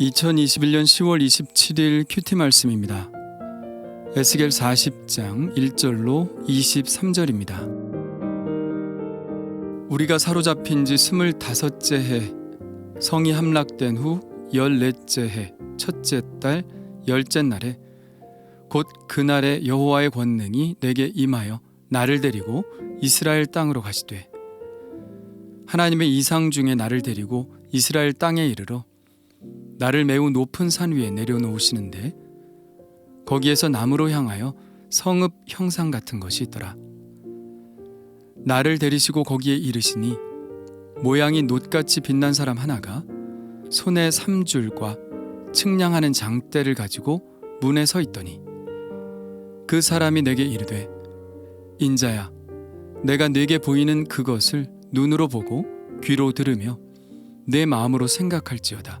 2021년 10월 27일 큐티 말씀입니다. 에스겔 40장 1절로 23절입니다. 우리가 사로잡힌 지 스물다섯째 해 성이 함락된 후 열넷째 해 첫째 달 열째 날에 곧 그날에 여호와의 권능이 내게 임하여 나를 데리고 이스라엘 땅으로 가시되 하나님의 이상 중에 나를 데리고 이스라엘 땅에 이르러 나를 매우 높은 산 위에 내려놓으시는데 거기에서 나무로 향하여 성읍 형상 같은 것이 있더라. 나를 데리시고 거기에 이르시니 모양이 놋같이 빛난 사람 하나가 손에 삼줄과 측량하는 장대를 가지고 문에 서 있더니 그 사람이 내게 이르되 인자야 내가 내게 보이는 그것을 눈으로 보고 귀로 들으며 내 마음으로 생각할지어다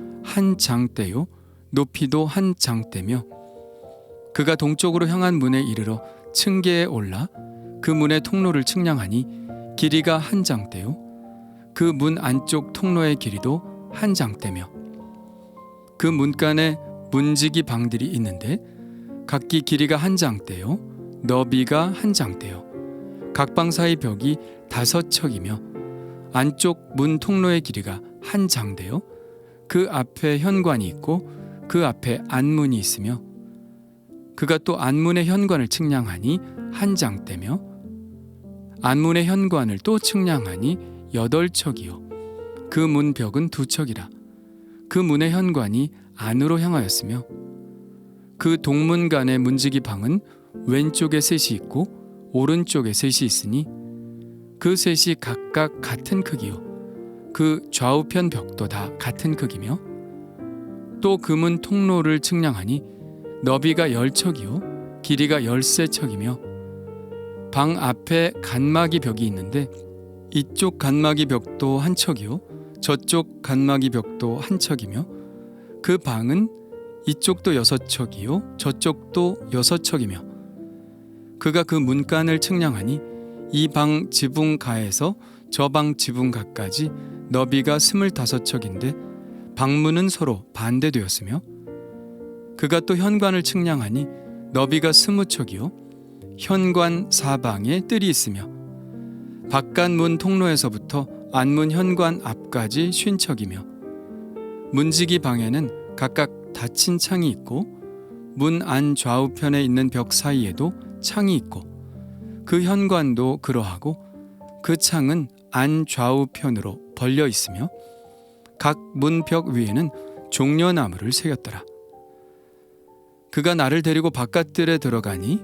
한 장대요? 높이도 한 장대며 그가 동쪽으로 향한 문에 이르러 층계에 올라 그 문의 통로를 측량하니 길이가 한 장대요. 그 문 안쪽 통로의 길이도 한 장대며 그 문간에 문지기 방들이 있는데 각기 길이가 한 장대요 너비가 한 장대요. 각 방 사이 벽이 다섯 척이며 안쪽 문 통로의 길이가 한 장대요 그 앞에 현관이 있고 그 앞에 안문이 있으며 그가 또 안문의 현관을 측량하니 한 장대며 안문의 현관을 또 측량하니 여덟 척이요. 그 문 벽은 두 척이라. 그 문의 현관이 안으로 향하였으며 그 동문간의 문지기 방은 왼쪽에 셋이 있고 오른쪽에 셋이 있으니 그 셋이 각각 같은 크기요 그 좌우편 벽도 다 같은 크기며 또 금은 통로를 측량하니 너비가 열 척이요 길이가 열세 척이며 방 앞에 간막이 벽이 있는데 이쪽 간막이 벽도 한 척이요 저쪽 간막이 벽도 한 척이며 그 방은 이쪽도 여섯 척이요 저쪽도 여섯 척이며 그가 그 문간을 측량하니 이 방 지붕가에서 저 방 지붕가까지 너비가 스물다섯 척인데 방문은 서로 반대되었으며 그가 또 현관을 측량하니 너비가 스무 척이요. 현관 사방에 뜰이 있으며 바깥 문 통로에서부터 안문 현관 앞까지 쉰 척이며 문지기 방에는 각각 닫힌 창이 있고 문 안 좌우편에 있는 벽 사이에도 창이 있고 그 현관도 그러하고 그 창은 안 좌우편으로 벌려 있으며 각 문벽 위에는 종려나무를 새겼더라. 그가 나를 데리고 바깥뜰에 들어가니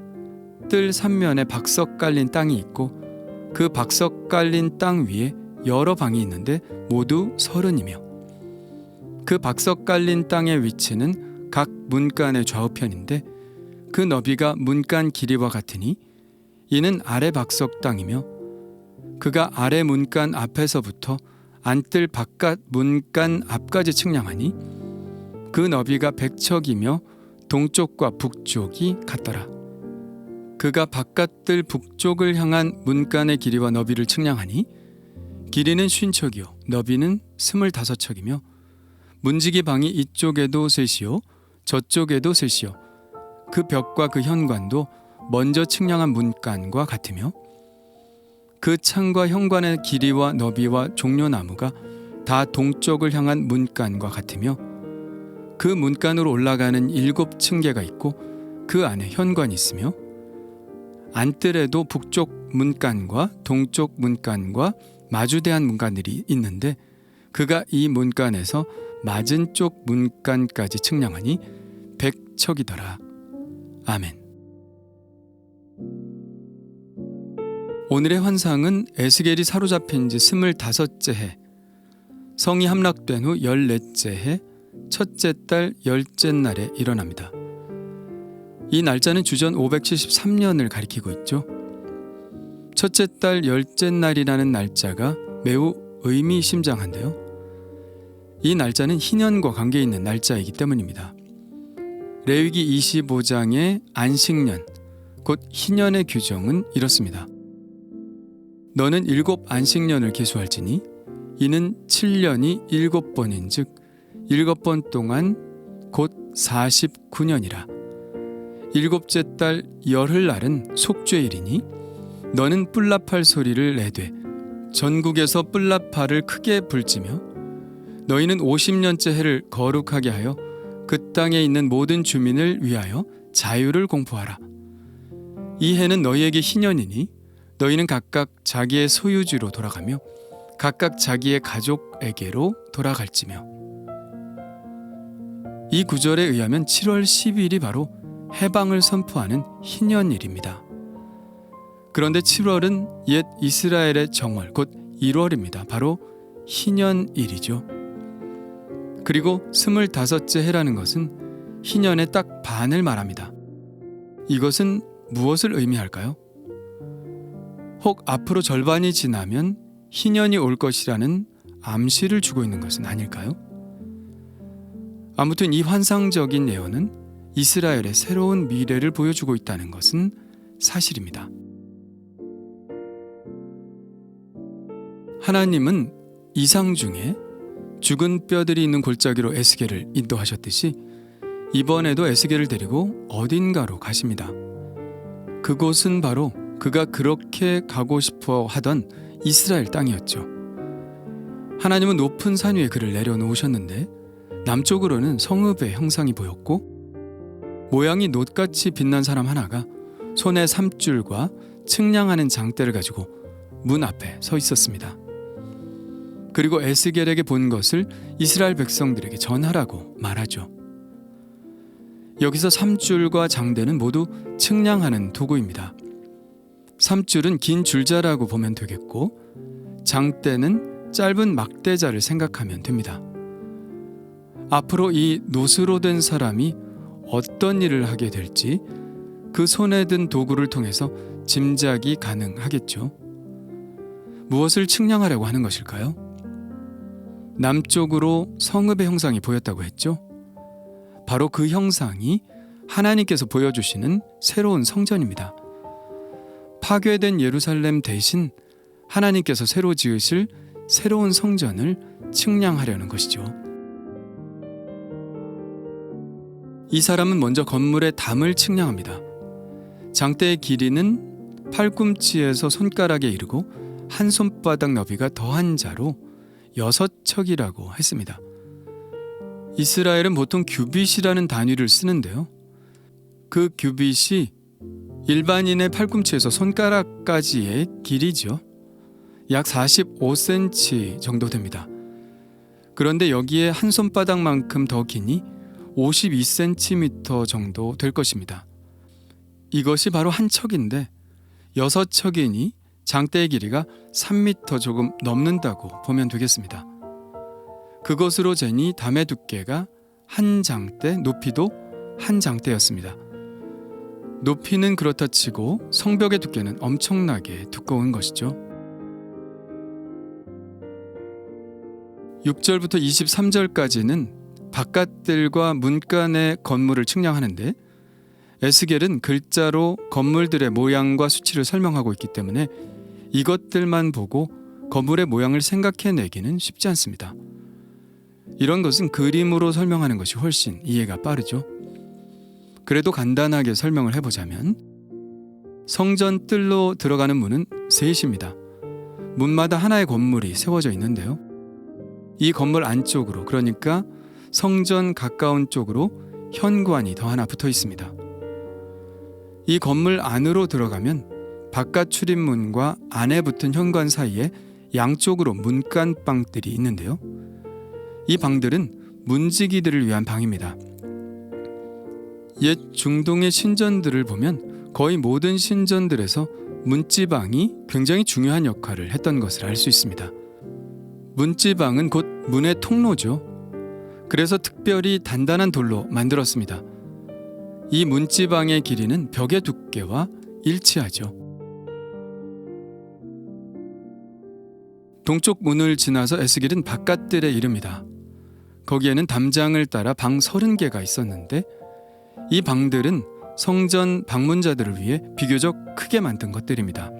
뜰 삼면에 박석 깔린 땅이 있고 그 박석 깔린 땅 위에 여러 방이 있는데 모두 서른이며 그 박석 깔린 땅의 위치는 각 문간의 좌우편인데 그 너비가 문간 길이와 같으니 이는 아래 박석 땅이며 그가 아래 문간 앞에서부터 안뜰 바깥 문간 앞까지 측량하니 그 너비가 백척이며 동쪽과 북쪽이 같더라. 그가 바깥뜰 북쪽을 향한 문간의 길이와 너비를 측량하니 길이는 쉰 척이요 너비는 스물다섯 척이며 문지기 방이 이쪽에도 셋이요 저쪽에도 셋이요 그 벽과 그 현관도 먼저 측량한 문간과 같으며 그 창과 현관의 길이와 너비와 종려나무가 다 동쪽을 향한 문간과 같으며 그 문간으로 올라가는 일곱 층계가 있고 그 안에 현관이 있으며 안뜰에도 북쪽 문간과 동쪽 문간과 마주대한 문간들이 있는데 그가 이 문간에서 맞은 쪽 문간까지 측량하니 백척이더라. 아멘. 오늘의 환상은 에스겔이 사로잡힌 지 스물다섯째 해, 성이 함락된 후 열넷째 해, 첫째 달 열째 날에 일어납니다. 이 날짜는 주전 573년을 가리키고 있죠. 첫째 달 열째 날이라는 날짜가 매우 의미심장한데요. 이 날짜는 희년과 관계 있는 날짜이기 때문입니다. 레위기 25장의 안식년, 곧 희년의 규정은 이렇습니다. 너는 일곱 안식년을 계수할지니 이는 7년이 일곱 번인즉 일곱 번 동안 곧 49년이라. 일곱째 달 열흘 날은 속죄일이니 너는 뿔라팔 소리를 내되 전국에서 뿔라팔을 크게 불지며 너희는 50년째 해를 거룩하게 하여 그 땅에 있는 모든 주민을 위하여 자유를 공포하라. 이 해는 너희에게 희년이니 너희는 각각 자기의 소유지로 돌아가며 각각 자기의 가족에게로 돌아갈지며 이 구절에 의하면 7월 10일이 바로 해방을 선포하는 희년일입니다. 그런데 7월은 옛 이스라엘의 정월 곧 1월입니다. 바로 희년일이죠. 그리고 스물다섯째 해라는 것은 희년의 딱 반을 말합니다. 이것은 무엇을 의미할까요? 혹 앞으로 절반이 지나면 희년이 올 것이라는 암시를 주고 있는 것은 아닐까요? 아무튼 이 환상적인 예언은 이스라엘의 새로운 미래를 보여주고 있다는 것은 사실입니다. 하나님은 이상 중에 죽은 뼈들이 있는 골짜기로 에스겔을 인도하셨듯이 이번에도 에스겔을 데리고 어딘가로 가십니다. 그곳은 바로 그가 그렇게 가고 싶어 하던 이스라엘 땅이었죠. 하나님은 높은 산 위에 그를 내려놓으셨는데 남쪽으로는 성읍의 형상이 보였고 모양이 놋같이 빛난 사람 하나가 손에 삼줄과 측량하는 장대를 가지고 문 앞에 서 있었습니다. 그리고 에스겔에게 본 것을 이스라엘 백성들에게 전하라고 말하죠. 여기서 삼줄과 장대는 모두 측량하는 도구입니다. 삼줄은 긴 줄자라고 보면 되겠고 장대는 짧은 막대자를 생각하면 됩니다. 앞으로 이 노스로 된 사람이 어떤 일을 하게 될지 그 손에 든 도구를 통해서 짐작이 가능하겠죠. 무엇을 측량하려고 하는 것일까요? 남쪽으로 성읍의 형상이 보였다고 했죠. 바로 그 형상이 하나님께서 보여주시는 새로운 성전입니다. 파괴된 예루살렘 대신 하나님께서 새로 지으실 새로운 성전을 측량하려는 것이죠. 이 사람은 먼저 건물의 담을 측량합니다. 장대의 길이는 팔꿈치에서 손가락에 이르고 한 손바닥 너비가 더한 자로 여섯 척이라고 했습니다. 이스라엘은 보통 규빗이라는 단위를 쓰는데요. 그 규빗이 일반인의 팔꿈치에서 손가락까지의 길이죠. 약 45cm 정도 됩니다. 그런데 여기에 한 손바닥만큼 더 기니 52cm 정도 될 것입니다. 이것이 바로 한 척인데 여섯 척이니 장대의 길이가 3m 조금 넘는다고 보면 되겠습니다. 그것으로 재니 담의 두께가 한 장대, 높이도 한 장대였습니다. 높이는 그렇다 치고 성벽의 두께는 엄청나게 두꺼운 것이죠. 6절부터 23절까지는 바깥들과 문간의 건물을 측량하는데 에스겔은 글자로 건물들의 모양과 수치를 설명하고 있기 때문에 이것들만 보고 건물의 모양을 생각해내기는 쉽지 않습니다. 이런 것은 그림으로 설명하는 것이 훨씬 이해가 빠르죠. 그래도 간단하게 설명을 해보자면 성전 뜰로 들어가는 문은 셋입니다. 문마다 하나의 건물이 세워져 있는데요. 이 건물 안쪽으로 그러니까 성전 가까운 쪽으로 현관이 더 하나 붙어 있습니다. 이 건물 안으로 들어가면 바깥 출입문과 안에 붙은 현관 사이에 양쪽으로 문간방들이 있는데요. 이 방들은 문지기들을 위한 방입니다. 옛 중동의 신전들을 보면 거의 모든 신전들에서 문지방이 굉장히 중요한 역할을 했던 것을 알 수 있습니다. 문지방은 곧 문의 통로죠. 그래서 특별히 단단한 돌로 만들었습니다. 이 문지방의 길이는 벽의 두께와 일치하죠. 동쪽 문을 지나서 에스겔은 바깥들에 이릅니다. 거기에는 담장을 따라 방 30개가 있었는데 이 방들은 성전 방문자들을 위해 비교적 크게 만든 것들입니다.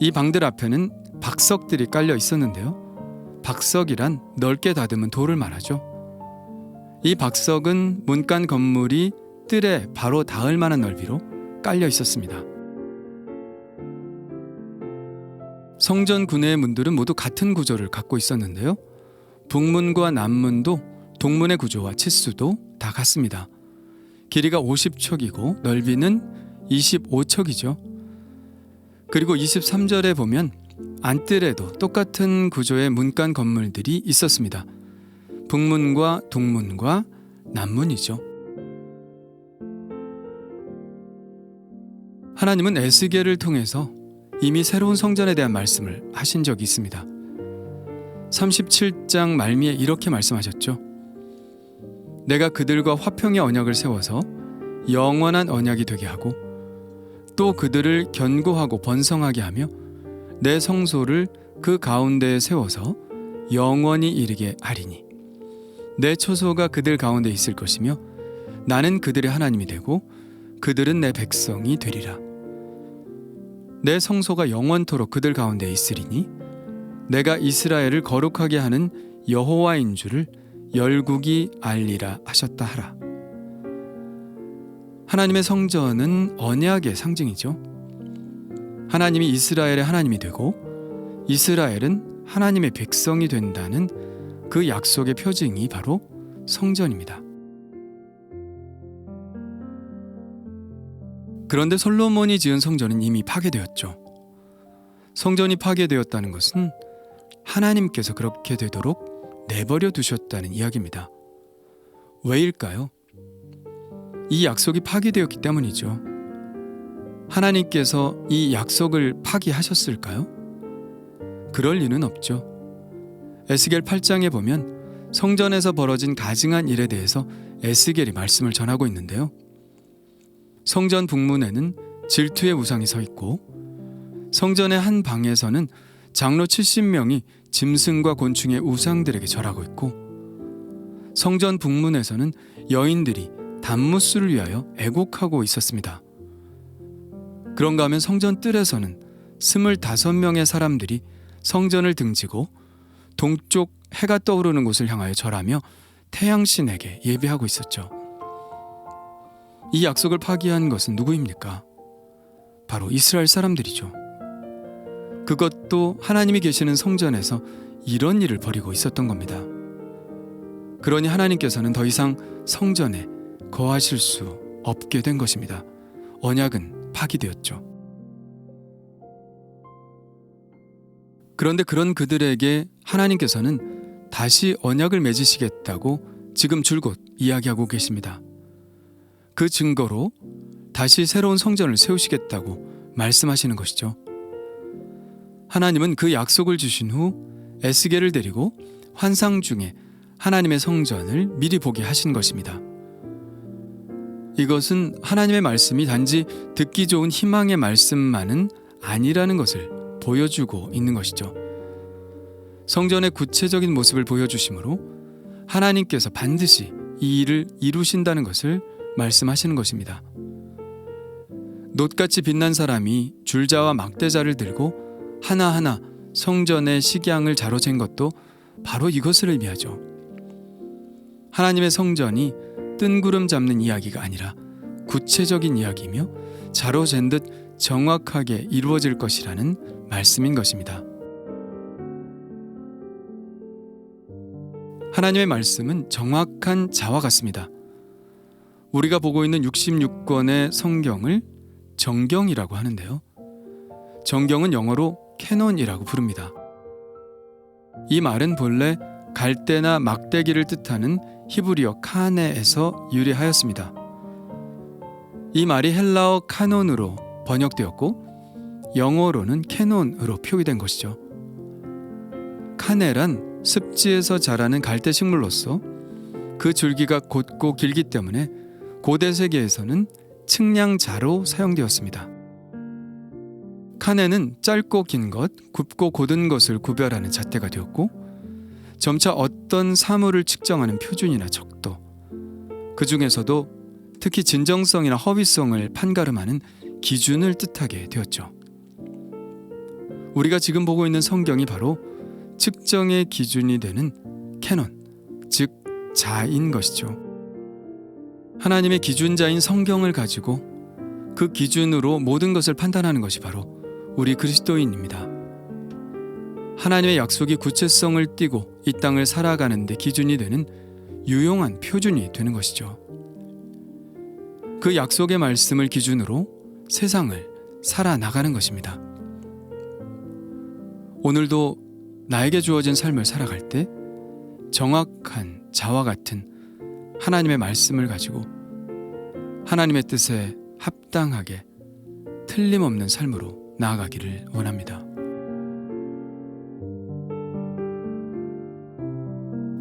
이 방들 앞에는 박석들이 깔려 있었는데요. 박석이란 넓게 다듬은 돌을 말하죠. 이 박석은 문간 건물이 뜰에 바로 닿을 만한 넓이로 깔려 있었습니다. 성전 군의 문들은 모두 같은 구조를 갖고 있었는데요. 북문과 남문도 동문의 구조와 치수도 다 같습니다. 길이가 50척이고 넓이는 25척이죠. 그리고 23절에 보면 안뜰에도 똑같은 구조의 문간 건물들이 있었습니다. 북문과 동문과 남문이죠. 하나님은 에스겔을 통해서 이미 새로운 성전에 대한 말씀을 하신 적이 있습니다. 37장 말미에 이렇게 말씀하셨죠. 내가 그들과 화평의 언약을 세워서 영원한 언약이 되게 하고 또 그들을 견고하고 번성하게 하며 내 성소를 그 가운데에 세워서 영원히 이르게 하리니. 내 처소가 그들 가운데 있을 것이며 나는 그들의 하나님이 되고 그들은 내 백성이 되리라. 내 성소가 영원토록 그들 가운데 있으리니 내가 이스라엘을 거룩하게 하는 여호와인 줄을 열국이 알리라 하셨다 하라. 하나님의 성전은 언약의 상징이죠. 하나님이 이스라엘의 하나님이 되고 이스라엘은 하나님의 백성이 된다는 그 약속의 표징이 바로 성전입니다. 그런데 솔로몬이 지은 성전은 이미 파괴되었죠. 성전이 파괴되었다는 것은 하나님께서 그렇게 되도록 내버려 두셨다는 이야기입니다. 왜일까요? 이 약속이 파기되었기 때문이죠. 하나님께서 이 약속을 파기하셨을까요? 그럴 리는 없죠. 에스겔 8장에 보면 성전에서 벌어진 가증한 일에 대해서 에스겔이 말씀을 전하고 있는데요. 성전 북문에는 질투의 우상이 서 있고 성전의 한 방에서는 장로 70명이 짐승과 곤충의 우상들에게 절하고 있고 성전 북문에서는 여인들이 단무스를 위하여 애곡하고 있었습니다. 그런가 하면 성전 뜰에서는 스물다섯 명의 사람들이 성전을 등지고 동쪽 해가 떠오르는 곳을 향하여 절하며 태양신에게 예배하고 있었죠. 이 약속을 파기한 것은 누구입니까? 바로 이스라엘 사람들이죠. 그것도 하나님이 계시는 성전에서 이런 일을 벌이고 있었던 겁니다. 그러니 하나님께서는 더 이상 성전에 거하실 수 없게 된 것입니다. 언약은 파기되었죠. 그런데 그런 그들에게 하나님께서는 다시 언약을 맺으시겠다고 지금 줄곧 이야기하고 계십니다. 그 증거로 다시 새로운 성전을 세우시겠다고 말씀하시는 것이죠. 하나님은 그 약속을 주신 후 에스겔을 데리고 환상 중에 하나님의 성전을 미리 보게 하신 것입니다. 이것은 하나님의 말씀이 단지 듣기 좋은 희망의 말씀만은 아니라는 것을 보여주고 있는 것이죠. 성전의 구체적인 모습을 보여주심으로 하나님께서 반드시 이 일을 이루신다는 것을 말씀하시는 것입니다. 놋같이 빛난 사람이 줄자와 막대자를 들고 하나하나 성전의 식양을 자로 잰 것도 바로 이것을 의미하죠. 하나님의 성전이 뜬구름 잡는 이야기가 아니라 구체적인 이야기이며 자로 잰 듯 정확하게 이루어질 것이라는 말씀인 것입니다. 하나님의 말씀은 정확한 자와 같습니다. 우리가 보고 있는 66권의 성경을 정경이라고 하는데요. 정경은 영어로 캐논이라고 부릅니다. 이 말은 본래 갈대나 막대기를 뜻하는 히브리어 카네에서 유래하였습니다. 이 말이 헬라어 카논으로 번역되었고 영어로는 캐논으로 표기된 것이죠. 카네란 습지에서 자라는 갈대 식물로서 그 줄기가 곧고 길기 때문에 고대 세계에서는 측량자로 사용되었습니다. 칸에는 짧고 긴 것, 굽고 곧은 것을 구별하는 잣대가 되었고 점차 어떤 사물을 측정하는 표준이나 척도, 그 중에서도 특히 진정성이나 허위성을 판가름하는 기준을 뜻하게 되었죠. 우리가 지금 보고 있는 성경이 바로 측정의 기준이 되는 캐논, 즉 자인 것이죠. 하나님의 기준자인 성경을 가지고 그 기준으로 모든 것을 판단하는 것이 바로 우리 그리스도인입니다. 하나님의 약속이 구체성을 띠고 이 땅을 살아가는 데 기준이 되는 유용한 표준이 되는 것이죠. 그 약속의 말씀을 기준으로 세상을 살아나가는 것입니다. 오늘도 나에게 주어진 삶을 살아갈 때 정확한 자와 같은 하나님의 말씀을 가지고 하나님의 뜻에 합당하게 틀림없는 삶으로 나아가기를 원합니다.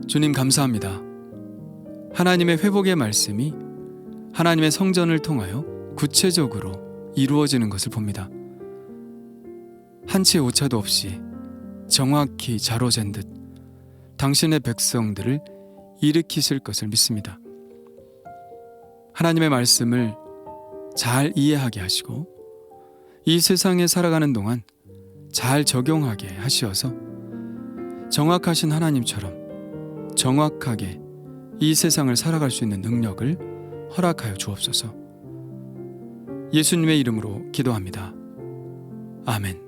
주님 감사합니다. 하나님의 회복의 말씀이 하나님의 성전을 통하여 구체적으로 이루어지는 것을 봅니다. 한채 오차도 없이 정확히 자로잰 듯 당신의 백성들을 일으키실 것을 믿습니다. 하나님의 말씀을 잘 이해하게 하시고 이 세상에 살아가는 동안 잘 적용하게 하시어서 정확하신 하나님처럼 정확하게 이 세상을 살아갈 수 있는 능력을 허락하여 주옵소서. 예수님의 이름으로 기도합니다. 아멘.